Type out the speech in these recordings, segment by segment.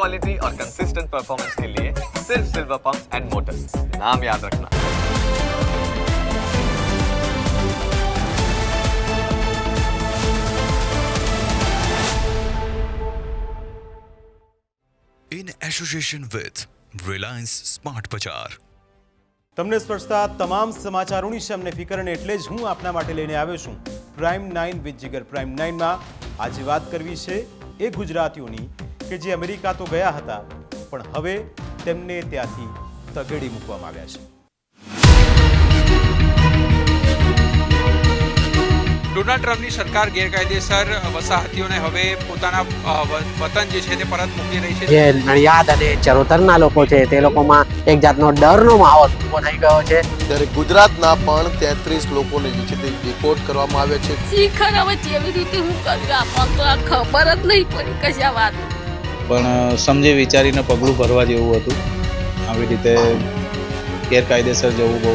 Quality और consistent performance के लिए सिर्फ सिल्वर पंप्स एंड मोटर्स नाम याद रखना in association with Reliance Smart Bazaar. તમને સ્પર્શતા તમામ સમાચારોની સામે ફિકર અને એટલે જ હું આપના માટે લઈને આવ્યો છું prime nine with Jigar prime નાઇનમાં આજે વાત કરવી છે એ ગુજરાતીઓની કે જે અમેરિકા તો ગયા હતા પણ હવે તેમને ત્યાંથી તગેડી મૂકવામાં આવ્યા છે. ડોનાલ્ડ ટ્રમ્પની સરકાર ગેરકાયદેસર વસાહતીઓને હવે પોતાના વતન જે છે તે પરત મૂકી રહી છે. જે નડિયાદ અને ચરોતરના લોકો છે તે લોકોમાં એક જાતનો ડરનો માહોલ ઊભો થઈ ગયો છે. ત્યારે ગુજરાતના પણ તેત્રીસ લોકોને જે છે તે રિપોર્ટ કરવામાં આવ્યા છે. શિખર હવે જેવી રીતે હું કરી આપણને તો આ ખબર જ નહીં પડી કશા વાત પણ સમજી વિચારીને પગલું ભરવા જેવું હતું. આવી રીતે ગેરકાયદેસર જવું બહુ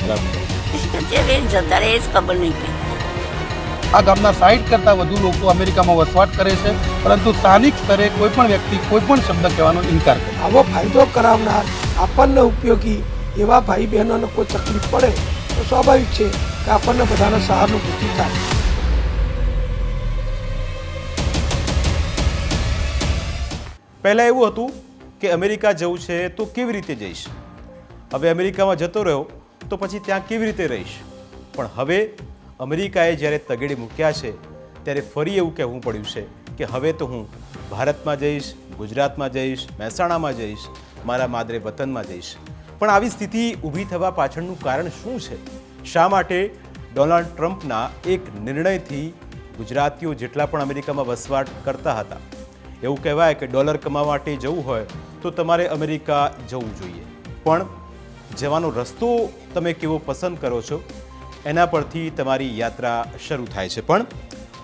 ખરાબ આ ગામના સાઠ કરતાં વધુ લોકો અમેરિકામાં વસવાટ કરે છે પરંતુ સ્થાનિક સ્તરે કોઈ પણ વ્યક્તિ કોઈ પણ શબ્દ કહેવાનો ઇનકાર કરે. આવો ફાયદો કરાવનાર આપણને ઉપયોગી એવા ભાઈ બહેનોને કોઈ તકલીફ પડે તો સ્વાભાવિક છે કે આપણને બધાને સહાનુભૂતિ થાય. પહેલાં એવું હતું કે અમેરિકા જવું છે તો કેવી રીતે જઈશ? હવે અમેરિકામાં જતો રહ્યો તો પછી ત્યાં કેવી રીતે રહીશ? પણ હવે અમેરિકાએ જ્યારે તગેડી મૂક્યા છે, ત્યારે ફરી એવું કહેવું પડ્યું છે કે હવે તો હું ભારતમાં જઈશ, ગુજરાતમાં જઈશ, મહેસાણામાં જઈશ, મારા માદરે વતનમાં જઈશ. પણ આવી સ્થિતિ ઊભી થવા પાછળનું કારણ શું છે? શા માટે ડોનાલ્ડ ટ્રમ્પના એક નિર્ણયથી ગુજરાતીઓ જેટલા પણ અમેરિકામાં વસવાટ કરતા હતા એવું કહેવાય કે ડોલર કમાવા માટે જવું હોય તો તમારે અમેરિકા જવું જોઈએ. પણ જવાનો રસ્તો તમે કેવો પસંદ કરો છો, એના પરથી તમારી યાત્રા શરૂ થાય છે. પણ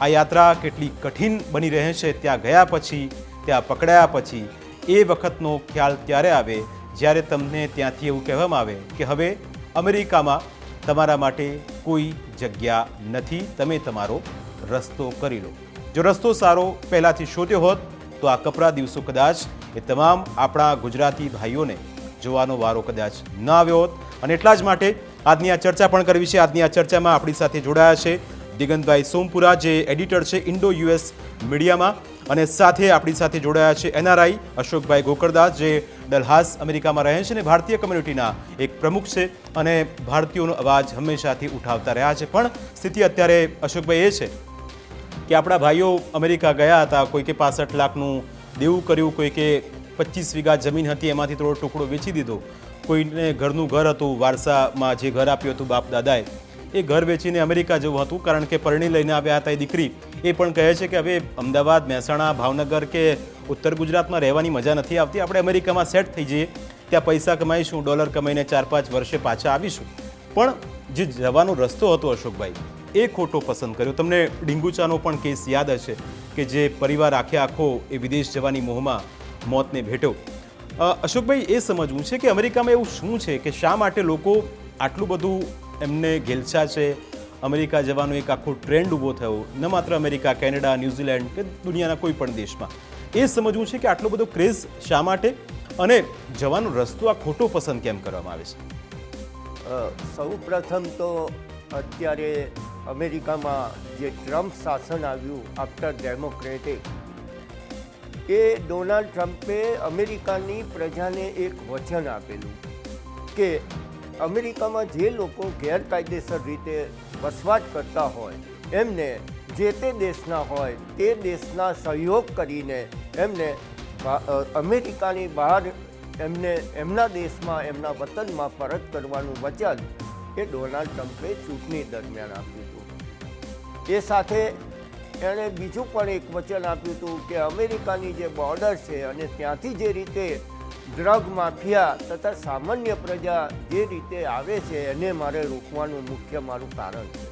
આ યાત્રા કેટલી કઠિન બની રહે છે, ત્યાં ગયા પછી, ત્યાં પકડાયા પછી, એ વખતનો ખ્યાલ ત્યારે આવે જ્યારે તમને ત્યાંથી એવું કહેવામાં આવે કે હવે અમેરિકામાં તમારા માટે કોઈ જગ્યા નથી, તમે તમારો રસ્તો કરી લો. જો રસ્તો સારો પહેલાંથી શોધ્યો હોત તો આ કપરા દિવસો કદાચ એ તમામ આપણા ગુજરાતી ભાઈઓને જોવાનો વારો કદાચ ન આવ્યો હોત. અને એટલા જ માટે આજની આ ચર્ચા પણ કરવી છે. આજની આ ચર્ચામાં આપણી સાથે જોડાયા છે દિગંતભાઈ સોમપુરા, જે એડિટર છે ઇન્ડો યુએસ મીડિયામાં. અને સાથે આપણી સાથે જોડાયા છે એનઆરઆઈ અશોકભાઈ ગોકરદાસ, જે ડલહાસ અમેરિકામાં રહે છે અને ભારતીય કમ્યુનિટીના એક પ્રમુખ છે અને ભારતીયોનો અવાજ હંમેશાથી ઉઠાવતા રહ્યા છે. પણ સ્થિતિ અત્યારે અશોકભાઈ એ છે કે આપણા ભાઈઓ અમેરિકા ગયા હતા, કોઈકે પાસઠ લાખનું દેવું કર્યું, કોઈકે પચીસ વીઘા જમીન હતી, એમાંથી થોડો ટુકડો વેચી દીધો. કોઈને ઘરનું ઘર હતું, વારસામાં જે ઘર આપ્યું હતું બાપ દાદાએ, એ ઘર વેચીને અમેરિકા જવું હતું, કારણ કે પરણી લઈને આવ્યા હતા એ દીકરી. એ પણ કહે છે કે હવે અમદાવાદ, મહેસાણા, ભાવનગર કે ઉત્તર ગુજરાતમાં રહેવાની મજા નથી આવતી, આપણે અમેરિકામાં સેટ થઈ જઈએ, ત્યાં પૈસા કમાઈશું, ડોલર કમાઈને ચાર પાંચ વર્ષે પાછા આવીશું. પણ જે જવાનો રસ્તો હતો અશોકભાઈ એ ખોટો પસંદ કર્યો. તમને ડીંગુચાનો પણ કેસ યાદ હશે કે જે પરિવાર આખે આખો એ વિદેશ જવાની મોહમાં મોતને ભેટ્યો. અશોકભાઈ, એ સમજવું છે કે અમેરિકામાં એવું શું છે કે શા માટે લોકો આટલું બધું એમને ઘેલછા છે? અમેરિકા જવાનો એક આખો ટ્રેન્ડ ઊભો થયો, ન માત્ર અમેરિકા, કેનેડા, ન્યૂઝીલેન્ડ કે દુનિયાના કોઈ પણ દેશમાં. એ સમજવું છે કે આટલો બધો ક્રેઝ શા માટે અને જવાનો રસ્તો આ ખોટો પસંદ કેમ કરવામાં આવે છે? સૌ પ્રથમ તો અત્યારે અમેરિકામાં જે ટ્રમ્પ શાસન આવ્યું આફ્ટર ડેમોક્રેટિક એ ડોનાલ્ડ ટ્રમ્પે અમેરિકાની પ્રજાને એક વચન આપેલું કે અમેરિકામાં જે લોકો ગેરકાયદેસર રીતે વસવાટ કરતા હોય, એમને જે તે દેશના હોય, તે દેશના સહયોગ કરીને એમને અમેરિકાની બહાર એમને, એમના દેશમાં, એમના વતનમાં પરત કરવાનું વચન એ ડોનાલ્ડ ટ્રમ્પે ચૂંટણી દરમિયાન આપ્યું. એ સાથે એણે બીજું પણ એક વચન આપ્યું હતું કે અમેરિકાની જે બોર્ડર છે અને ત્યાંથી જે રીતે ડ્રગ માફિયા તથા સામાન્ય પ્રજા જે રીતે આવે છે એને મારે રોકવાનું મુખ્ય મારું કારણ છે.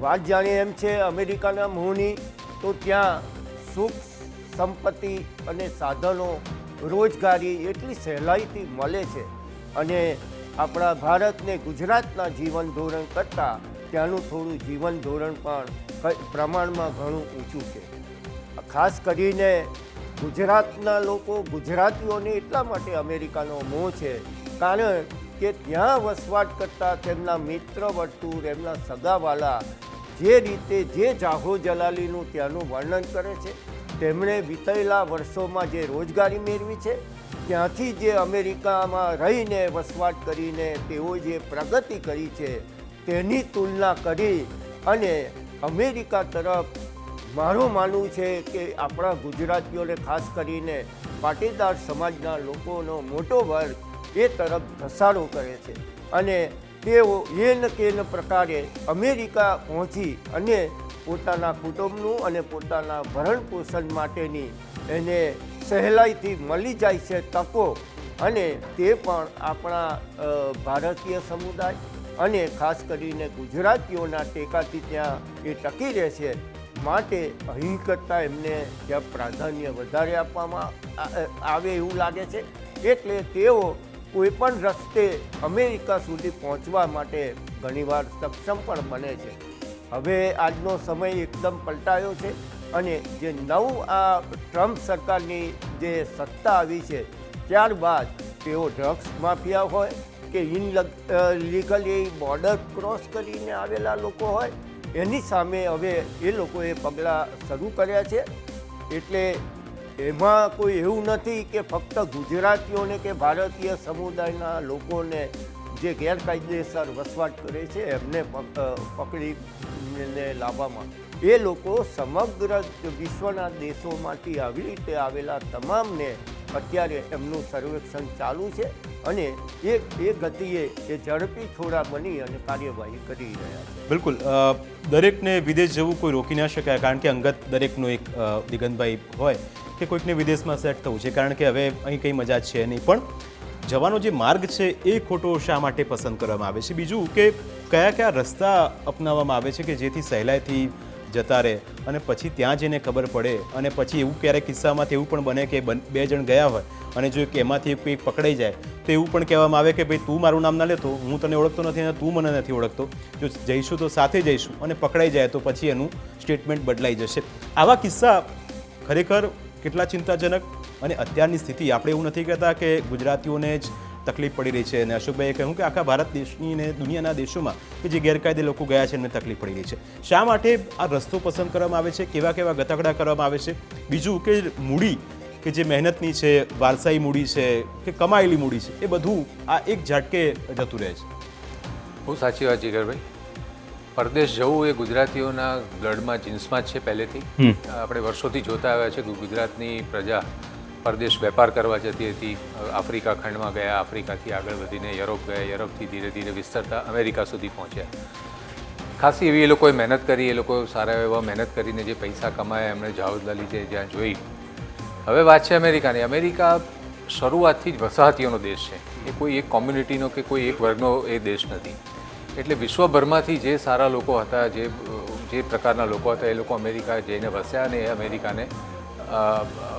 વાત જાણીએ એમ છે અમેરિકાના મોહની તો ત્યાં સુખ, સંપત્તિ અને સાધનો રોજગારી એટલી સહેલાઈથી મળે છે અને આપણા ભારતને ગુજરાતના જીવન ધોરણ કરતાં ત્યાંનું થોડું જીવન ધોરણ પણ પ્રમાણમાં ઘણું ઊંચું છે. ખાસ કરીને ગુજરાતના લોકો ગુજરાતીઓને એટલા માટે અમેરિકાનો મોહ છે, કારણ કે ત્યાં વસવાટ કરતા તેમના મિત્ર વર્તુળ એમના સગાવાલા જે રીતે જે જાહો જલાલીનું ત્યાંનું વર્ણન કરે છે, તેમણે વિતેલા વર્ષોમાં જે રોજગારી મેળવી છે, ત્યાંથી જે અમેરિકામાં રહીને વસવાટ કરીને તેઓ જે પ્રગતિ કરી છે તેની તુલના કરી અને અમેરિકા તરફ મારું માનવું છે કે આપણા ગુજરાતીઓને ખાસ કરીને પાટીદાર સમાજના લોકોનો મોટો વર્ગ એ તરફ ધસારો કરે છે. અને તેઓ એન કેન પ્રકારે અમેરિકા પહોંચી અને પોતાના કુટુંબનું અને પોતાના ભરણ પોષણ માટેની એને સહેલાઈથી મળી જાય છે તકો અને તે પણ આપણા ભારતીય સમુદાય અને ખાસ કરીને ગુજરાતીઓના ટેકાથી ત્યાં એ ટકી રહે છે. માટે અહીં કરતાં એમને ત્યાં પ્રાધાન્ય વધારે આપવામાં આવે એવું લાગે છે. એટલે તેઓ કોઈ પણ રસ્તે અમેરિકા સુધી પહોંચવા માટે ઘણીવાર સક્ષમ પણ બને છે. હવે આજનો સમય એકદમ પલટાયો છે અને જે નવું આ ટ્રમ્પ સરકારની જે સત્તા આવી છે, ત્યારબાદ તેઓ ડ્રગ્સ માફિયા હોય કે ઇન લીગલી બોર્ડર ક્રોસ કરીને આવેલા લોકો હોય, એની સામે હવે એ લોકોએ પગલાં શરૂ કર્યા છે. એટલે એમાં કોઈ એવું નથી કે ફક્ત ગુજરાતીઓને કે ભારતીય સમુદાયના લોકોને જે ગેરકાયદેસર વસવાટ કરે છે, એમને પક- પકડીને લાવવામાં. એ લોકો સમગ્ર વિશ્વના દેશોમાંથી આવી રીતે આવેલા તમામને અત્યારે એમનું સર્વેક્ષણ ચાલુ છે અને એ એ ગતિએ એ ઝડપી થોડા બની અને કાર્યવાહી કરી રહ્યા છે. બિલકુલ. દરેકને વિદેશ જવું કોઈ રોકી ના શકાય, કારણ કે અંગત દરેકનો એક દિગંતભાઈ હોય કે કોઈકને વિદેશમાં સેટ થવું છે, કારણ કે હવે અહીં કંઈ મજા છે નહીં. પણ જવાનો જે માર્ગ છે એ ખોટો શા માટે પસંદ કરવામાં આવે છે? બીજું કે કયા કયા રસ્તા અપનાવવામાં આવે છે કે જેથી સહેલાઈથી જતા રહે. અને પછી ત્યાં જઈને ખબર પડે. અને પછી એવું ક્યારેક કિસ્સામાંથી એવું પણ બને કે બે જણ ગયા હોય અને જો કે એમાંથી કંઈ પકડાઈ જાય, તો એવું પણ કહેવામાં આવે કે ભાઈ, તું મારું નામ ના લેતો, હું તને ઓળખતો નથી અને તું મને નથી ઓળખતો. જો જઈશું તો સાથે જઈશું અને પકડાઈ જાય તો પછી એનું સ્ટેટમેન્ટ બદલાઈ જશે. આવા કિસ્સા ખરેખર કેટલા ચિંતાજનક અને અત્યારની સ્થિતિ. આપણે એવું નથી કહેતા કે ગુજરાતીઓને જ તકલીફ પડી રહી છે અને અશોકભાઈએ કહ્યું કે આખા ભારત દેશની અને દુનિયાના દેશોમાં કે જે ગેરકાયદે લોકો ગયા છે એમને તકલીફ પડી રહી છે. શા માટે આ રસ્તો પસંદ કરવામાં આવે છે? કેવા કેવા ગતકડા કરવામાં આવે છે? બીજું કે મૂડી કે જે મહેનતની છે વારસાઈ મૂડી છે કે કમાયેલી મૂડી છે એ બધું આ એક ઝાટકે જતું રહે છે. બહુ સાચી વાત જીગરભાઈ. પરદેશ જવું એ ગુજરાતીઓના બ્લડમાં જીન્સમાં જ છે પહેલેથી. આપણે વર્ષોથી જોતા આવ્યા છે કે ગુજરાતની પ્રજા પરદેશ વેપાર કરવા જતી હતી. આફ્રિકા ખંડમાં ગયા, આફ્રિકાથી આગળ વધીને યુરોપ ગયા, યુરોપથી ધીરે ધીરે વિસ્તરતા અમેરિકા સુધી પહોંચ્યા. ખાસી એવી એ લોકોએ મહેનત કરી, એ લોકો સારા એવા મહેનત કરીને જે પૈસા કમાયા, એમણે જાવદલી લીધે જ્યાં જોઈ. હવે વાત છે અમેરિકાની. અમેરિકા શરૂઆતથી જ વસાહતીઓનો દેશ છે. એ કોઈ એક કોમ્યુનિટીનો કે કોઈ એક વર્ગનો એ દેશ નથી. એટલે વિશ્વભરમાંથી જે સારા લોકો હતા, જે જે પ્રકારના લોકો હતા, એ લોકો અમેરિકા જઈને વસ્યા અને એ અમેરિકાને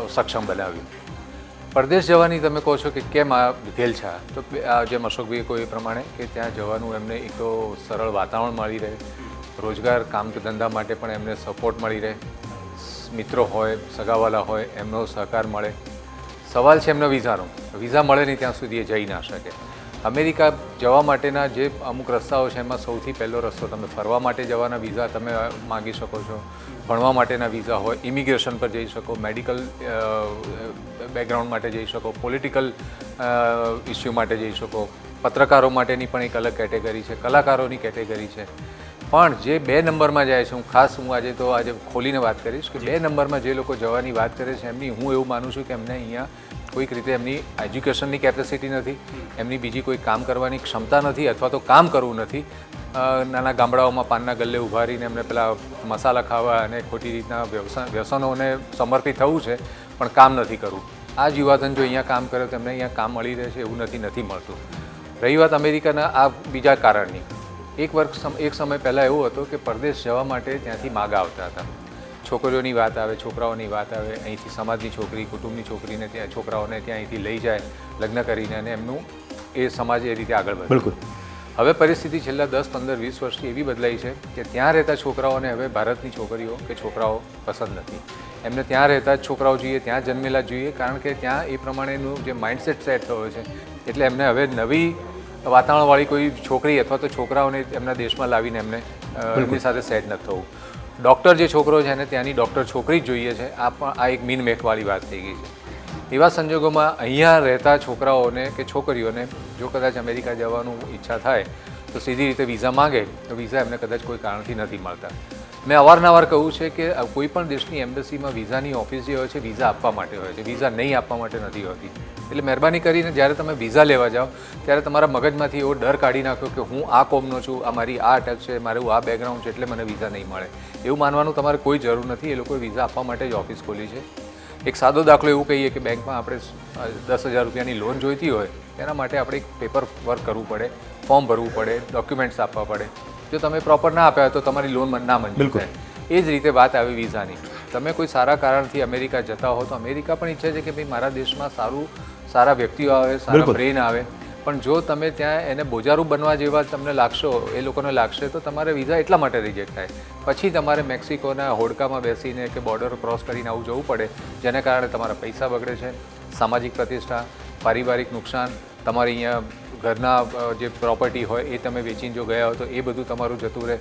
સક્ષમ બનાવ્યું. પરદેશ જવાની તમે કહો છો કે કેમ આ લીધેલ છે? તો આ જેમ અશોકભાઈએ એ પ્રમાણે કે ત્યાં જવાનું એમને એક તો સરળ વાતાવરણ મળી રહે, રોજગાર, કામ ધંધા માટે પણ એમને સપોર્ટ મળી રહે. મિત્રો હોય, સગાવાલા હોય, એમનો સહકાર મળે. સવાલ છે એમનો વિઝાનો. વિઝા મળે નહીં ત્યાં સુધી એ જઈ ના શકે. અમેરિકા જવા માટેના જે અમુક રસ્તાઓ છે, એમાં સૌથી પહેલો રસ્તો તમે ફરવા માટે જવાના વિઝા તમે માગી શકો છો. ભણવા માટેના વિઝા હોય, ઇમિગ્રેશન પર જઈ શકો, મેડિકલ બેકગ્રાઉન્ડ માટે જઈ શકો, પોલિટિકલ ઇસ્યુ માટે જઈ શકો. પત્રકારો માટેની પણ એક અલગ કેટેગરી છે, કલાકારોની કેટેગરી છે. પણ જે બે નંબરમાં જાય છે, હું ખાસ હું આજે તો આજે ખોલીને વાત કરીશ કે બે નંબરમાં જે લોકો જવાની વાત કરે છે, એમની હું એવું માનું છું કે એમને અહીંયા કોઈક રીતે એમની એજ્યુકેશનની કેપેસિટી નથી, એમની બીજી કોઈ કામ કરવાની ક્ષમતા નથી અથવા તો કામ કરવું નથી. નાના ગામડાઓમાં પાનના ગલ્લે ઊભા એમને પેલા મસાલા ખાવા અને ખોટી રીતના વ્યવસાય વ્યસનોને સમર્પિત થવું છે, પણ કામ નથી કરવું. આ જ યુવાધન જો અહીંયા કામ કરે તો એમને અહીંયા કામ મળી રહે છે એવું નથી નથી મળતું. રહી વાત અમેરિકાના આ બીજા કારણની. એક વર્ષ એક સમય પહેલાં એવું હતો કે પરદેશ જવા માટે ત્યાંથી માગા આવતા હતા. છોકરીઓની વાત આવે છોકરાઓની વાત આવે અહીંથી સમાજની છોકરી કુટુંબની છોકરીને ત્યાં છોકરાઓને ત્યાં અહીંથી લઈ જાય લગ્ન કરીને અને એમનું એ સમાજ એ રીતે આગળ વધે. બિલકુલ. હવે પરિસ્થિતિ છેલ્લા દસ પંદર વીસ વર્ષથી એવી બદલાઈ છે કે ત્યાં રહેતા છોકરાઓને હવે ભારતની છોકરીઓ કે છોકરાઓ પસંદ નથી. એમને ત્યાં રહેતા જ છોકરાઓ જોઈએ ત્યાં જન્મેલા જોઈએ કારણ કે ત્યાં એ પ્રમાણેનું જે માઇન્ડસેટ સેટ થયો છે એટલે એમને હવે નવી વાતાવરણવાળી કોઈ છોકરી અથવા તો છોકરાઓને એમના દેશમાં લાવીને એમને એમની સાથે સેટ નથી થવું. ડૉક્ટર જે છોકરો છે એને ત્યાંની ડૉક્ટર છોકરી જ જોઈએ છે. આ પણ આ એક મીન મેકવાળી વાત થઈ ગઈ છે. એવા સંજોગોમાં અહીંયા રહેતા છોકરાઓને કે છોકરીઓને જો કદાચ અમેરિકા જવાનું ઈચ્છા થાય, તો સીધી રીતે વિઝા માંગે, તો વિઝા એમને કદાચ કોઈ કારણથી નથી મળતા. મેં અવારનવાર કહ્યું છે કે કોઈ પણ દેશની એમ્બસીમાં વિઝાની ઓફિસ જે હોય છે, વિઝા આપવા માટે હોય છે. વિઝા નહીં આપવા માટે નથી હોતી. એટલે મહેરબાની કરીને જ્યારે તમે વિઝા લેવા જાઓ, ત્યારે તમારા મગજમાંથી એવો ડર કાઢી નાખો કે, હું આ કોમનો છું, આ મારી આ અટક છે, મારું આ બેકગ્રાઉન્ડ છે, એટલે મને વિઝા નહીં મળે. એવું માનવાનું તમારે કોઈ જરૂર નથી. એ લોકોએ વિઝા આપવા માટે જ ઓફિસ ખોલી છે. એક સાદો દાખલો એવું કહીએ કે, બેંકમાં આપણે દસ હજાર રૂપિયાની લોન જોઈતી હોય તેના માટે આપણે એક પેપર વર્ક કરવું પડે, ફોર્મ ભરવું પડે, ડોક્યુમેન્ટ્સ આપવા પડે. જો તમે પ્રોપર ના આપ્યા હોય તો તમારી લોન ના મંજૂર થાય. એ જ રીતે વાત આવી વિઝાની તમે કોઈ સારા કારણથી અમેરિકા જતા હો તો અમેરિકા પણ ઈચ્છે છે કે ભાઈ મારા દેશમાં સારું સારા વ્યક્તિઓ આવે સારા બિલકુલ. બ્રેન આવે. પણ જો તમે ત્યાં એને બોજારૂપ બનવા જેવા તમને લાગશો એ લોકોને લાગશે તો તમારે વિઝા એટલા માટે રિજેક્ટ થાય. પછી તમારે મેક્સિકોના હોડકામાં બેસીને કે બોર્ડર ક્રોસ કરીને આવું જવું પડે જેને કારણે તમારા પૈસા બગડે છે સામાજિક પ્રતિષ્ઠા પારિવારિક નુકસાન તમારી અહીંયા ઘરના જે પ્રોપર્ટી હોય એ તમે વેચીને જો ગયા હો તો એ બધું તમારું જતું રહે.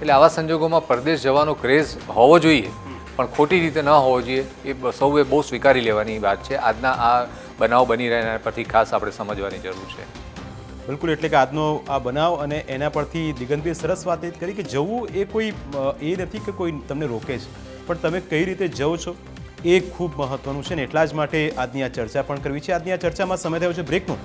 એટલે આવા સંજોગોમાં પરદેશ જવાનો ક્રેઝ હોવો જોઈએ, પણ ખોટી રીતે ન હોવો જોઈએ, એ સૌએ બહુ સ્વીકારી લેવાની વાત છે. આજના આ બનાવ બની રહ્યા પરથી ખાસ આપણે સમજવાની જરૂર છે. બિલકુલ, એટલે કે આજનો આ બનાવ અને એના પરથી દિગંતભાઈ સરસ વાત એ કરી કે જવું એ કોઈ એ નથી કે કોઈ તમને રોકે છે, પણ તમે કઈ રીતે જાઓ છો? એ ખૂબ મહત્વનું છે ને એટલા જ માટે આજની આ ચર્ચા પણ કરવી છે. આજની આ ચર્ચામાં સમય થયો છે બ્રેકનો.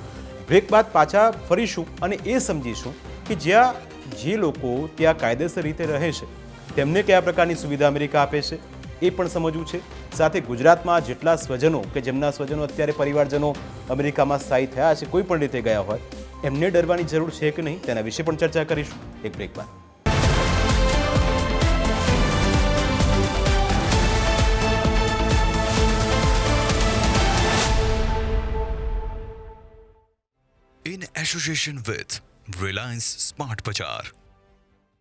બ્રેક બાદ પાછા ફરીશું અને એ સમજીશું કે જ્યાં જે લોકો ત્યાં કાયદેસર રીતે રહે છે, તેમને કયા પ્રકારની સુવિધા અમેરિકા આપે છે, એ પણ સમજવું છે. સાથે ગુજરાતમાં જેટલા સ્વજનો કે જેમના સ્વજનો અત્યારે પરિવારજનો અમેરિકામાં સ્થાયી થયા છે, કોઈ પણ રીતે ગયા હોય, એમને ડરવાની જરૂર છે કે નહીં તેના વિશે પણ ચર્ચા કરીશું. એક બ્રેક બાદ. In association with Reliance smart Bazaar.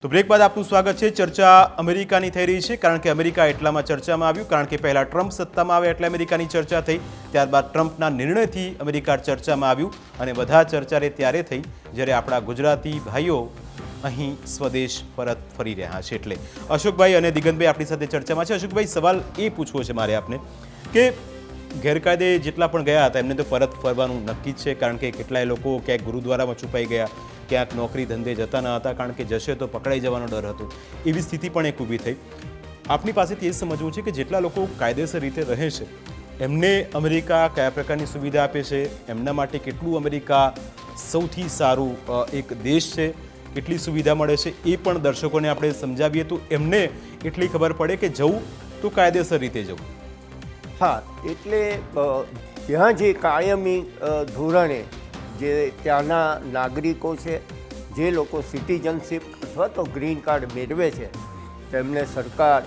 તો બ્રેક બાદ આપનું સ્વાગત છે. ચર્ચા અમેરિકાની થઈ રહી છે, કારણ કે અમેરિકા એટલામાં ચર્ચામાં આવ્યું, કારણ કે પહેલાં ટ્રમ્પ સત્તામાં આવે એટલે અમેરિકાની ચર્ચા થઈ, ત્યારબાદ ટ્રમ્પના નિર્ણયથી અમેરિકા ચર્ચામાં આવ્યું અને બધા ચર્ચા રે ત્યારે થઈ, જ્યારે આપણા ગુજરાતી ભાઈઓ અહીં સ્વદેશ પરત ફરી રહ્યા છે. એટલે અશોકભાઈ અને દિગંતભાઈ આપણી સાથે ચર્ચામાં છે. અશોકભાઈ, સવાલ એ પૂછવો છે મારે આપને કે ગેરકાયદે જેટલા પણ ગયા હતા, એમને તો પરત ફરવાનું નક્કી જ છે, કારણ કે કેટલાય લોકો ક્યાંક ગુરુદ્વારામાં છુપાઈ ગયા, ક્યાંક નોકરી ધંધે જતા ન હતા, કારણ કે જશે તો પકડાઈ જવાનો ડર હતો. એવી સ્થિતિ પણ એક ઊભી થઈ. આપની પાસેથી એ સમજવું છે કે જેટલા લોકો કાયદેસર રીતે રહે છે, એમને અમેરિકા કયા પ્રકારની સુવિધા આપે છે, એમના માટે કેટલું અમેરિકા સૌથી સારું એક દેશ છે, કેટલી સુવિધા મળે છે, એ પણ દર્શકોને આપણે સમજાવીએ તો એમને એટલી ખબર પડે કે જવું તો કાયદેસર રીતે જવું. હા, એટલે ત્યાં જે કાયમી ધોરણે જે ત્યાંના નાગરિકો છે, જે લોકો સિટીઝનશીપ અથવા તો ગ્રીન કાર્ડ મેળવે છે, તેમને સરકાર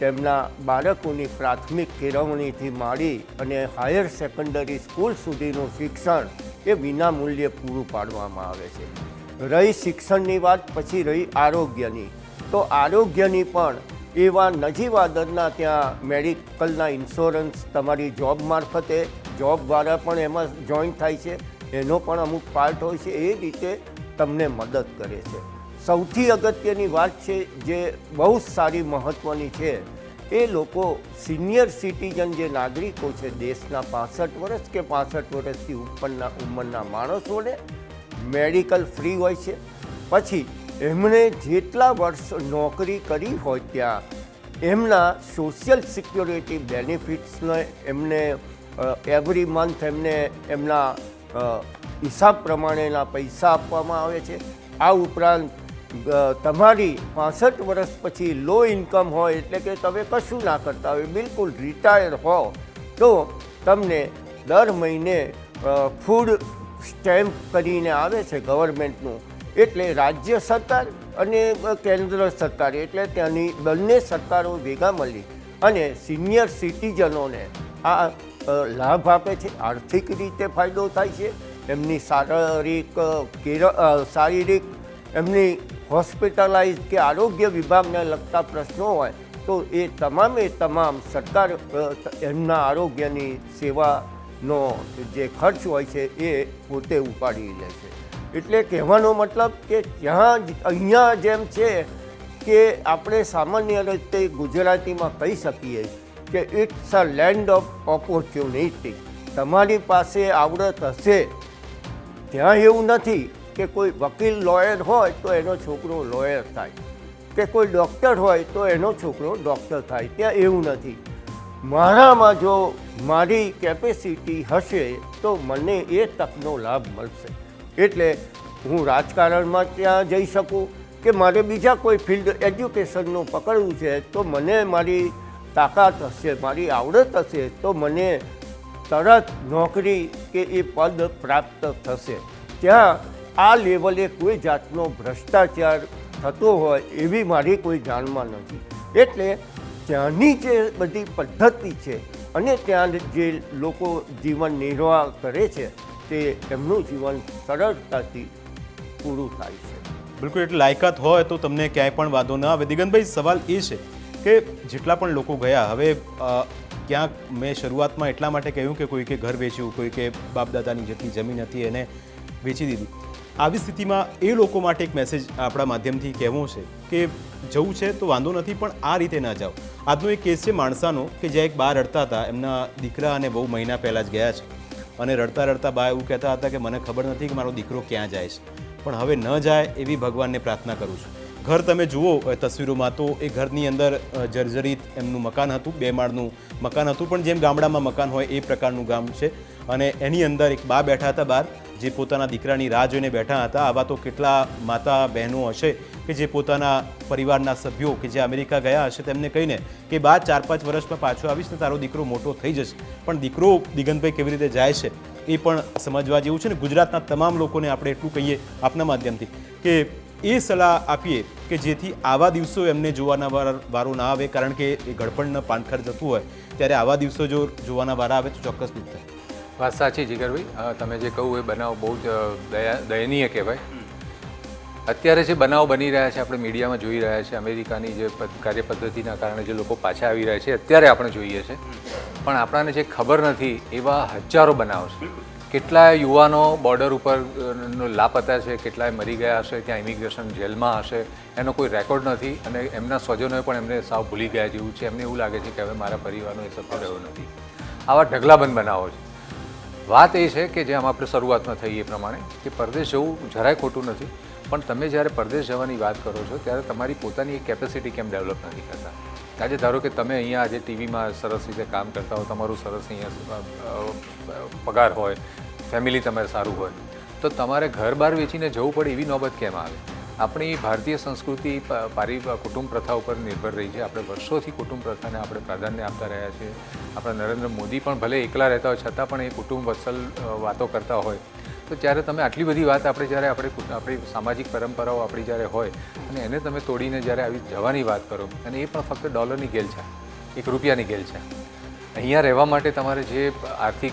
તેમના બાળકોની પ્રાથમિક કેળવણીથી માંડી અને હાયર સેકન્ડરી સ્કૂલ સુધીનું શિક્ષણ એ વિના મૂલ્યે પૂરું પાડવામાં આવે છે. રહી શિક્ષણની વાત, પછી રહી આરોગ્યની. તો આરોગ્યની પણ એવા નજીવા દરના ત્યાં મેડિકલના ઇન્સ્યોરન્સ તમારી જોબ મારફતે, જોબ દ્વારા પણ એમાં જોઈન થાય છે, એનો પણ અમુક પાર્ટ હોય છે, એ રીતે તમને મદદ કરે છે. સૌથી અગત્યની વાત છે, જે બહુ જ સારી મહત્ત્વની છે, એ લોકો સિનિયર સિટીઝન જે નાગરિકો છે, દેશના પાસઠ વર્ષ કે પાસઠ વર્ષથી ઉપરના ઉંમરના માણસોને મેડિકલ ફ્રી હોય છે. પછી એમણે જેટલા વર્ષ નોકરી કરી હોય ત્યાં, એમના સોશિયલ સિક્યોરિટી બેનિફિટ્સને એમને એવરી મંથ એમને એમના હિસાબ પ્રમાણેના પૈસા આપવામાં આવે છે. આ ઉપરાંત તમારી પાસઠ વર્ષ પછી લો ઇન્કમ હોય એટલે કે તમે કશું ના કરતા હોય, બિલકુલ રિટાયર હો, તો તમને દર મહિને ફૂડ સ્ટેમ્પ કરીને આવે છે ગવર્મેન્ટનું એટલે રાજ્ય સરકાર અને કેન્દ્ર સરકાર એટલે ત્યાંની બંને સરકારો ભેગા મળી અને સિનિયર સિટીઝનોને આ લાભ આપે છે. આર્થિક રીતે ફાયદો થાય છે. એમની શારીરિક કેર શારીરિક, એમની હોસ્પિટલાઇઝ કે આરોગ્ય વિભાગને લગતા પ્રશ્નો હોય તો એ તમામે તમામ સરકાર એમના આરોગ્યની સેવાનો જે ખર્ચ હોય છે એ પોતે ઉપાડી લે છે. એટલે કહેવાનો મતલબ કે ત્યાં અહીંયા જેમ છે કે આપણે સામાન્ય રીતે ગુજરાતીમાં કહી શકીએ કે it's a land of opportunity તમારી પાસે આવડત હશે. ત્યાં એવું નથી કે કોઈ વકીલ લોયર હોય તો એનો છોકરો લોયર થાય. કે કોઈ ડૉક્ટર હોય તો એનો છોકરો ડૉક્ટર થાય. ત્યાં એવું નથી. મારામાં જો મારી કેપેસિટી હશે તો મને એ તકનો લાભ મળશે. એટલે હું રાજકારણમાં ત્યાં જઈ શકું કે મારે બીજા કોઈ ફિલ્ડ એજ્યુકેશનનું પકડવું છે તો મને મારી તાકાત હશે, મારી આવડત હશે, તો મને તરત નોકરી કે એ પદ પ્રાપ્ત થશે. ત્યાં આ લેવલે કોઈ જાતનો ભ્રષ્ટાચાર થતો હોય એવી મારી કોઈ જાણમાં નથી. એટલે ત્યાંની જે બધી પદ્ધતિ છે અને ત્યાં જે લોકો જીવન નિર્વાહ કરે છે તે એમનું જીવન સરળતાથી પૂરું થાય છે. બિલકુલ, એટલે લાયકાત હોય તો તમને ક્યાંય પણ વાંધો ન આવે. દિગંતભાઈ, સવાલ એ છે કે જેટલા પણ લોકો ગયા, હવે ક્યાંક મેં શરૂઆતમાં એટલા માટે કહ્યું કે કોઈ કે ઘર વેચ્યું કોઈ કે બાપ દાદાની જેટલી જમીન હતી એને વેચી દીધી. આવી સ્થિતિમાં એ લોકો માટે એક મેસેજ આપણા માધ્યમથી કહેવું છે કે જવું છે તો વાંધો નથી, પણ આ રીતે ના જાઓ. આજનો એક કેસ છે માણસાનો કે જ્યાં એક બહાર અડતા હતા. એમના દીકરા અને બહુ મહિના પહેલાં જ ગયા છે. અને રડતા રડતા બા એવું કહેતા હતા કે મને ખબર નથી કે મારો દીકરો ક્યાં જાય છે. પણ હવે ન જાય એવી ભગવાનને પ્રાર્થના કરું છું. ઘર તમે જુઓ તસવીરોમાં તો એ ઘરની અંદર જર્જરિત એમનું મકાન હતું, બે માળનું મકાન હતું, પણ જેમ ગામડામાં મકાન હોય એ પ્રકારનું ગામ છે. અને એની અંદર એક બા બેઠા હતા બહાર. જે પોતાના દીકરાની રાહ જોઈને બેઠા હતા, આવા તો કેટલા માતા બહેનો હશે કે જે પોતાના પરિવારના સભ્યો કે જે અમેરિકા ગયા હશે તેમને કહીને કે બાદ ચાર પાંચ વર્ષમાં પાછો આવીશ ને તારો દીકરો મોટો થઈ જશે. પણ દીકરો દિગંતભાઈ કેવી રીતે જાય છે એ પણ સમજવા જેવું છે ને ગુજરાતના તમામ લોકોને આપણે એટલું કહીએ આપના માધ્યમથી કે એ સલાહ આપીએ કે જેથી આવા દિવસો એમને જોવાના વાર ના આવે. કારણ કે એ ગળપણના પાનખર જતું હોય, ત્યારે આવા દિવસો જો જોવાના વારા આવે તો ચોક્કસ દુઃખ થાય. વાત સાચી જીગરભાઈ. તમે જે કહું એ બનાવ બહુ જ દયા દયનીય કહેવાય. અત્યારે જે બનાવો બની રહ્યા છે આપણે મીડિયામાં જોઈ રહ્યા છે અમેરિકાની જે કાર્ય પદ્ધતિના કારણે જે લોકો પાછા આવી રહ્યા છે અત્યારે આપણે જોઈએ છે. પણ આપણાને જે ખબર નથી એવા હજારો બનાવ છે. કેટલાય યુવાનો બોર્ડર ઉપર લાપતા છે કેટલાય મરી ગયા હશે ત્યાં ઇમિગ્રેશન જેલમાં હશે. એનો કોઈ રેકોર્ડ નથી અને એમના સ્વજનોએ પણ એમને સાવ ભૂલી ગયા જેવું છે. એમને એવું લાગે છે કે હવે મારા પરિવારનો એ સફળ રહ્યો નથી. આવા ઢગલાબંધ બનાવો છે. વાત એ છે કે જેમ આપણે શરૂઆતમાં થઈ એ પ્રમાણે, કે પરદેશ જવું જરાય ખોટું નથી, પણ તમે જ્યારે પરદેશ જવાની વાત કરો છો, ત્યારે તમારી પોતાની એક કેપેસિટી કેમ ડેવલપ નથી કરતા? આજે ધારો કે તમે અહીંયા આજે ટીવીમાં સરસ રીતે કામ કરતા હો, તમારું સરસ અહીંયા પગાર હોય ફેમિલી તમારે સારું હોય, તો તમારે ઘર બહાર વેચીને જવું પડે એવી નોબત કેમ આવે? આપણી ભારતીય સંસ્કૃતિ પારી કુટુંબ પ્રથા ઉપર નિર્ભર રહી છે. આપણે વર્ષોથી કુટુંબ પ્રથાને આપણે પ્રાધાન્ય આપતા રહ્યા છીએ. આપણા નરેન્દ્ર મોદી પણ ભલે એકલા રહેતા હોય, છતાં પણ એ કુટુંબ વત્સલ વાતો કરતા હોય. તો ત્યારે તમે આટલી બધી વાત આપણે જ્યારે આપણે આપણી સામાજિક પરંપરાઓ આપણી જ્યારે હોય અને એને તમે તોડીને જ્યારે આવી જવાની વાત કરો, અને એ પણ ફક્ત ડોલરની ગેલ છે. એક રૂપિયાની ગેલ છે. અહીંયા રહેવા માટે તમારે જે આર્થિક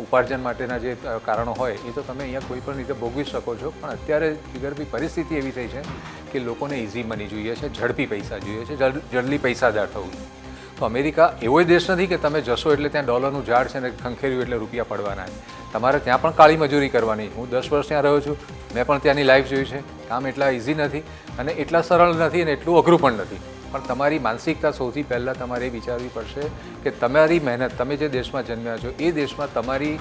ઉપાર્જન માટેના જે કારણો હોય, એ તો તમે અહીંયા કોઈ પણ રીતે ભોગવી શકો છો. પણ અત્યારે જીગરભી પરિસ્થિતિ એવી થઈ છે કે લોકોને ઇઝી મની જોઈએ છે, ઝડપી પૈસા જોઈએ છે, જલ- જલ્દી પૈસાદાર થવું તો અમેરિકા એવો દેશ નથી કે તમે જશો એટલે ત્યાં ડોલરનું ઝાડ છે ને ખંખેર્યું એટલે રૂપિયા પડવાના તમારે ત્યાં પણ કાળી મજૂરી કરવાની હું દસ વર્ષ ત્યાં રહ્યો છું. મેં પણ ત્યાંની લાઈફ જોઈ છે. કામ એટલા ઇઝી નથી અને એટલા સરળ નથી અને એટલું અઘરું પણ નથી. પણ તમારી માનસિકતા સૌથી પહેલાં તમારે વિચારવી પડશે કે તમારી મહેનત, તમે જે દેશમાં જન્મ્યા છો, એ દેશમાં તમારી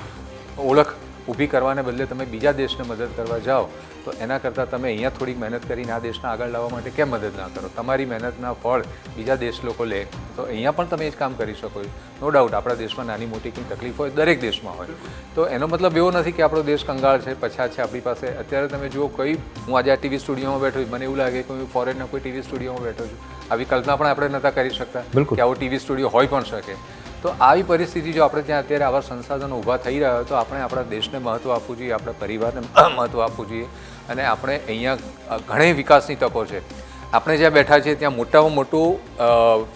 ઓળખ ઊભી કરવાને બદલે તમે બીજા દેશને મદદ કરવા જાઓ તો એના કરતાં તમે અહીંયા થોડીક મહેનત કરીને આ દેશને આગળ લાવવા માટે કેમ મદદ ના કરો? તમારી મહેનતના ફળ બીજા દેશ લોકો લે તો અહીંયા પણ તમે એ જ કામ કરી શકો છો. નો ડાઉટ આપણા દેશમાં નાની મોટી કંઈ તકલીફ હોય દરેક દેશમાં હોય. તો એનો મતલબ એવો નથી કે આપણો દેશ કંગાળ છે પછાત છે આપણી પાસે અત્યારે તમે જુઓ કઈ હું આજે આ ટીવી સ્ટુડિયોમાં બેઠો છું મને એવું લાગે કે હું ફોરેનના કોઈ ટીવી સ્ટુડિયોમાં બેઠો છું. આવી કલ્પના પણ આપણે નહોતા કરી શકતા કે આવો ટીવી સ્ટુડિયો હોઈ પણ શકે. તો આવી પરિસ્થિતિ જો આપણે ત્યાં અત્યારે આવા સંસાધનો ઊભા થઈ રહ્યા હોય તો આપણે આપણા દેશને મહત્ત્વ આપવું જોઈએ, આપણા પરિવારને મહત્ત્વ આપવું જોઈએ. અને આપણે અહીંયા ઘણી વિકાસની તકો છે. આપણે જ્યાં બેઠા છીએ ત્યાં મોટામાં મોટું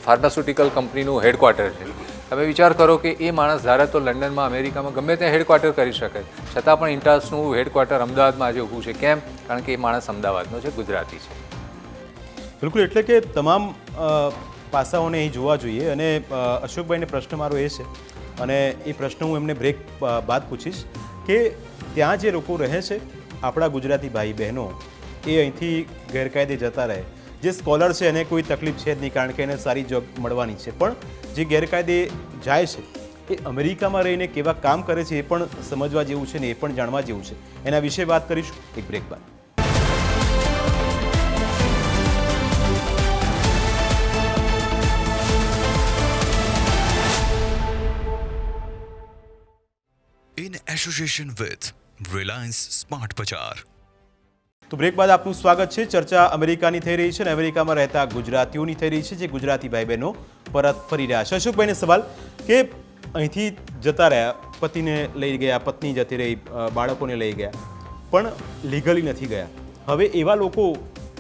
ફાર્માસ્યુટિકલ કંપનીનું હેડક્વાર્ટર છે. તમે વિચાર કરો કે એ માણસ ધારે તો લંડનમાં, અમેરિકામાં ગમે ત્યાં હેડક્વાર્ટર કરી શકે. છતાં પણ ઇન્ટાસનું હેડક્વાર્ટર અમદાવાદમાં આજે ઊભું છે. કેમ? કારણ કે એ માણસ અમદાવાદનો છે, ગુજરાતી છે. બિલકુલ, એટલે કે તમામ પાસાઓને અહીં જોવા જોઈએ અને અશોકભાઈને પ્રશ્ન મારો એ છે અને એ પ્રશ્ન હું એમને બ્રેક બાદ પૂછીશ કે ત્યાં જે લોકો રહે છે આપણા ગુજરાતી ભાઈ બહેનો એ અહીંથી ગેરકાયદે જતા રહે. જે સ્કોલર છે એને કોઈ તકલીફ છે જ નહીં કારણ કે એને સારી જોબ મળવાની છે. પણ જે ગેરકાયદે જાય છે, એ અમેરિકામાં રહીને કેવા કામ કરે છે એ પણ સમજવા જેવું છે ને એ પણ જાણવા જેવું છે. એના વિશે વાત કરીશું. એક બ્રેક બાદ. In with Reliance smart Bazaar તો બ્રેક બાદ આપનું સ્વાગત છે. ચર્ચા અમેરિકાની થઈ રહી છે અને અમેરિકામાં રહેતા ગુજરાતીઓની થઈ રહી છે, જે ગુજરાતી ભાઈ બહેનો પરત ફરી રહ્યા છે. અશોકભાઈને સવાલ કે અહીંથી જતા રહ્યા, પતિને લઈ ગયા, પત્ની જતી રહી બાળકોને લઈ ગયા, પણ લીગલી નથી ગયા. હવે એવા લોકો,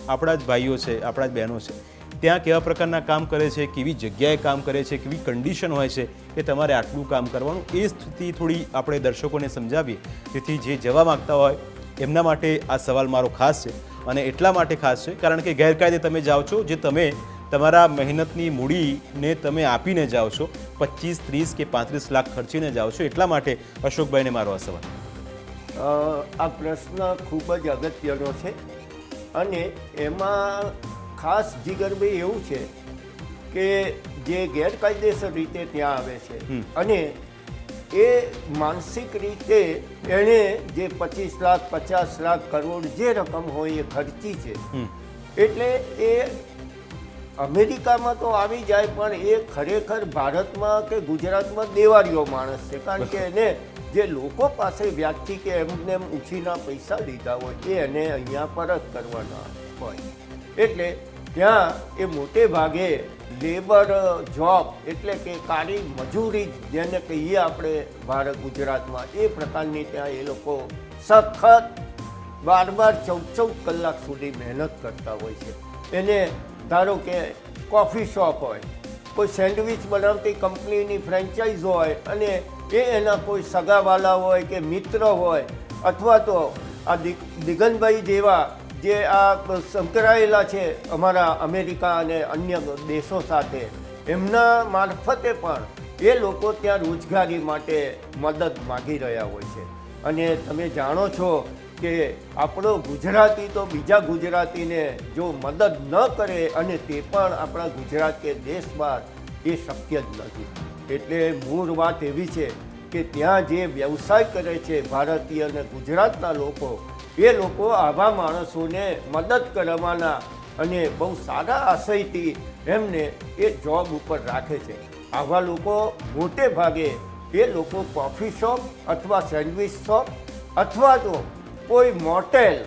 આપણા જ ભાઈઓ છે, આપણા જ બહેનો છે ત્યાં કેવા પ્રકારના કામ કરે છે, કેવી જગ્યાએ કામ કરે છે, કેવી કન્ડિશન હોય છે કે તમારે આટલું કામ કરવાનું. એ સ્થિતિ થોડી આપણે દર્શકોને સમજાવીએ. જેથી જે જવા માગતા હોય, એમના માટે આ સવાલ મારો ખાસ છે અને એટલા માટે ખાસ છે કારણ કે ગેરકાયદે તમે જાઓ છો, જે તમે તમારા મહેનતની મૂડીને તમે આપીને જાઓ છો પચીસ ત્રીસ કે પાંત્રીસ લાખ ખર્ચીને જાઓ છો, એટલા માટે અશોકભાઈને મારો આ સવાલ. આ પ્રશ્ન ખૂબ જ અગત્યનો છે અને એમાં ખાસ જીગરભાઈ એવું છે કે જે ગેરકાયદેસર રીતે ત્યાં આવે છે. અને એ માનસિક રીતે એણે જે પચીસ લાખ પચાસ લાખ કરોડ જે રકમ હોય એ ખર્ચી છે. એટલે એ અમેરિકામાં તો આવી જાય પણ એ ખરેખર ભારતમાં કે ગુજરાતમાં દેવાળીઓ માણસ છે. કારણ કે એને જે લોકો પાસે વ્યાજથી કે એમને એમ ઉછીના પૈસા લીધા હોય એ એને અહીંયા પરત કરવાના હોય. એટલે ત્યાં એ મોટે ભાગે લેબર જોબ એટલે કે કાળી મજૂરી જેને કહીએ આપણે ભારત ગુજરાતમાં. એ પ્રકારની ત્યાં એ લોકો સખત બાર બાર ચૌદ ચૌદ કલાક સુધી મહેનત કરતા હોય છે. એને ધારો કે કોફી શોપ હોય, કોઈ સેન્ડવિચ બનાવતી કંપનીની ફ્રેન્ચાઇઝ હોય અને એ એના કોઈ સગાવાલા હોય કે મિત્ર હોય, અથવા તો આ દિગ, દિગનભાઈ જેવા જે આ સંકળાયેલા છે અમારા અમેરિકા અને અન્ય દેશો સાથે, એમના મારફતે પણ એ લોકો ત્યાં રોજગારી માટે મદદ માગી રહ્યા હોય છે. અને તમે જાણો છો કે આપણો ગુજરાતી તો બીજા ગુજરાતીને જો મદદ ન કરે અને તે પણ આપણા ગુજરાત કે દેશ બહાર એ શક્ય જ નથી. એટલે મૂળ વાત એવી છે કે ત્યાં જે વ્યવસાય કરે છે ભારતીય અને ગુજરાતના લોકો એ લોકો આવા માણસોને મદદ કરવાના અને બહુ સારા આશયથી એમને એ જોબ ઉપર રાખે છે. આવા લોકો મોટે ભાગે એ લોકો કોફી શોપ અથવા સેન્ડવિચ શોપ અથવા તો કોઈ મોટેલ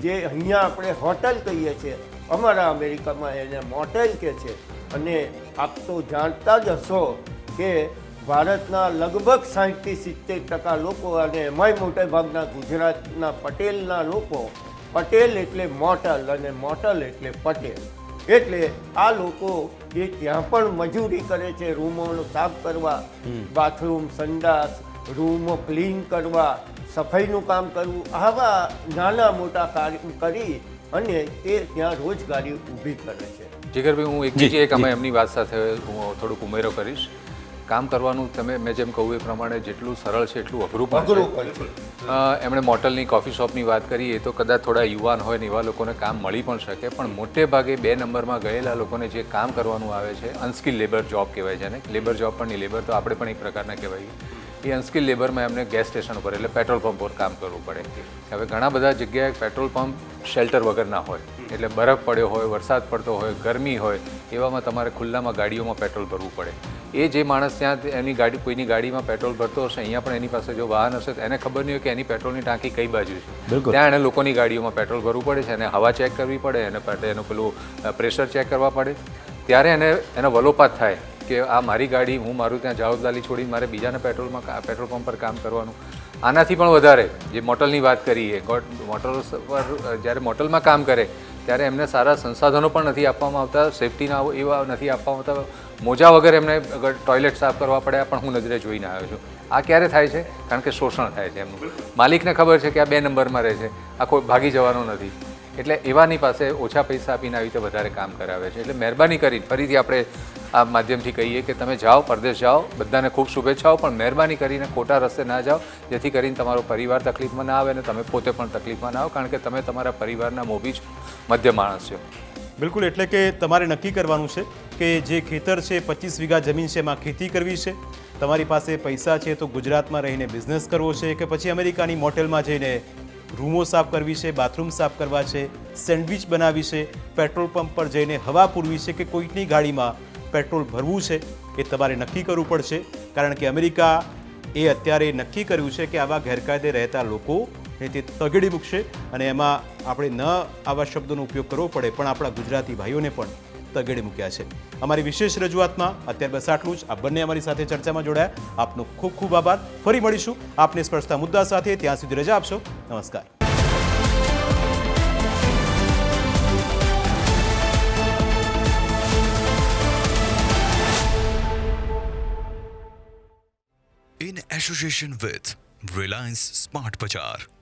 જે અહીંયા આપણે હોટેલ કહીએ છીએ. અમારા અમેરિકામાં એને મોટેલ કહે છે. અને આપ તો જાણતા જ હશો કે ભારતના લગભગ સાહીઠથી સિત્તેર ટકા લોકો અને એમાંય મોટે ભાગના ગુજરાતના પટેલના લોકો પટેલ એટલે મોટલ અને મોટલ એટલે પટેલ. એટલે આ લોકો એ ત્યાં પણ મજૂરી કરે છે રૂમોનો સાફ કરવા બાથરૂમ સંડાસ રૂમો ક્લીન કરવા સફાઈનું કામ કરવું આવા નાના મોટા કાર્ય કરી અને તે ત્યાં રોજગારી ઊભી કરે છે. જીગરભાઈ હું એક બીજી એક અમે એમની વાત સાથે હું થોડુંક ઉમેરો કરીશ. કામ કરવાનું તમે મેં જેમ કહું એ પ્રમાણે જેટલું સરળ છે એટલું અઘરું પણ છે. એમણે મોટલની કોફી શોપની વાત કરી એ તો કદાચ થોડા યુવાન હોય ને એવા લોકોને કામ મળી પણ શકે પણ મોટે ભાગે બે નંબરમાં ગયેલા લોકોને જે કામ કરવાનું આવે છે અનસ્કિલ લેબર જોબ કહેવાય છે ને લેબર જોબ પણ નહીં લેબર તો આપણે પણ એક પ્રકારના કહેવાય. એ અનસ્કિલ લેબરમાં એમને ગેસ સ્ટેશન ઉપર એટલે પેટ્રોલ પંપ પર કામ કરવું પડે. હવે ઘણા બધા જગ્યાએ પેટ્રોલ પંપ શેલ્ટર વગરના હોય. એટલે બરફ પડ્યો હોય વરસાદ પડતો હોય ગરમી હોય એવામાં તમારે ખુલ્લામાં ગાડીઓમાં પેટ્રોલ ભરવું પડે. એ જે માણસ ત્યાં એની ગાડી કોઈની ગાડીમાં પેટ્રોલ ભરતો હશે અહીંયા પણ એની પાસે જો વાહન હશે એને ખબર નહીં હોય કે એની પેટ્રોલની ટાંકી કઈ બાજુ છે. ત્યાં એને લોકોની ગાડીઓમાં પેટ્રોલ ભરવું પડે છે એને હવા ચેક કરવી પડે એને માટે એનું પેલું પ્રેશર ચેક કરવા પડે. ત્યારે એને એનો વલોપાત થાય કે આ મારી ગાડી હું મારું ત્યાં જવાબદારી છોડીને મારે બીજાના પેટ્રોલમાં પેટ્રોલ પંપ પર કામ કરવાનું. આનાથી પણ વધારે જે મોટલની વાત કરીએ મોટલ પર જ્યારે મોટલમાં કામ કરે ત્યારે એમને સારા સંસાધનો પણ નથી આપવામાં આવતા સેફટીના એવા નથી આપવામાં આવતા, મોજા વગર એમને ટોયલેટ સાફ કરવા પડે પણ હું નજરે જોઈને આવ્યો છું. આ ક્યારે થાય છે? કારણ કે શોષણ થાય છે એમનું. માલિકને ખબર છે કે આ બે નંબરમાં રહે છે. આ કોઈ ભાગી જવાનો નથી. એટલે એવાની પાસે ઓછા પૈસા આપીને આવી રીતે વધારે કામ કરાવે છે. એટલે મહેરબાની કરીને ફરીથી આપણે આ માધ્યમથી કહીએ કે તમે જાઓ, પરદેશ જાઓ, બધાને ખૂબ શુભેચ્છાઓ, પણ મહેરબાની કરીને ખોટા રસ્તે ના જાઓ, જેથી કરીને તમારો પરિવાર તકલીફમાં ના આવે અને તમે પોતે પણ તકલીફમાં ના આવો, કારણ કે તમે તમારા પરિવારના મોભી જ મધ્ય માણસ છો. બિલકુલ, એટલે કે તમારે નક્કી કરવાનું છે કે જે ખેતર છે, પચીસ વીઘા જમીન છે, એમાં ખેતી કરવી છે. તમારી પાસે પૈસા છે તો ગુજરાતમાં રહીને બિઝનેસ કરવો છે કે પછી અમેરિકાની મોટેલમાં જઈને રૂમો સાફ કરવી છે, બાથરૂમ સાફ કરવા છે, સેન્ડવિચ બનાવી છે, પેટ્રોલ પંપ પર જઈને હવા પૂરવી છે કે કોઈકની ગાડીમાં પેટ્રોલ ભરવું છે એ તમારે નક્કી કરવું પડશે. કારણ કે અમેરિકા એ અત્યારે નક્કી કર્યું છે કે આવા ગેરકાયદે રહેતા લોકોને તે તગડી મૂકશે અને એમાં આપણે ન આવા શબ્દોનો ઉપયોગ કરવો પડે, પણ આપણા ગુજરાતી ભાઈઓને પણ. તગડી મૂક્યા છે. અમારી વિશેષ રજૂઆતમાં અત્યારે બસ આટલું જ. આ બંને અમારી સાથે ચર્ચામાં જોડાયા. આપનો ખૂબ ખૂબ આભાર. ફરી મળીશું. આપને સ્પર્શતા મુદ્દા સાથે ત્યાં સુધી રજા આપશો. નમસ્કાર. In association with Reliance Smart Bazaar.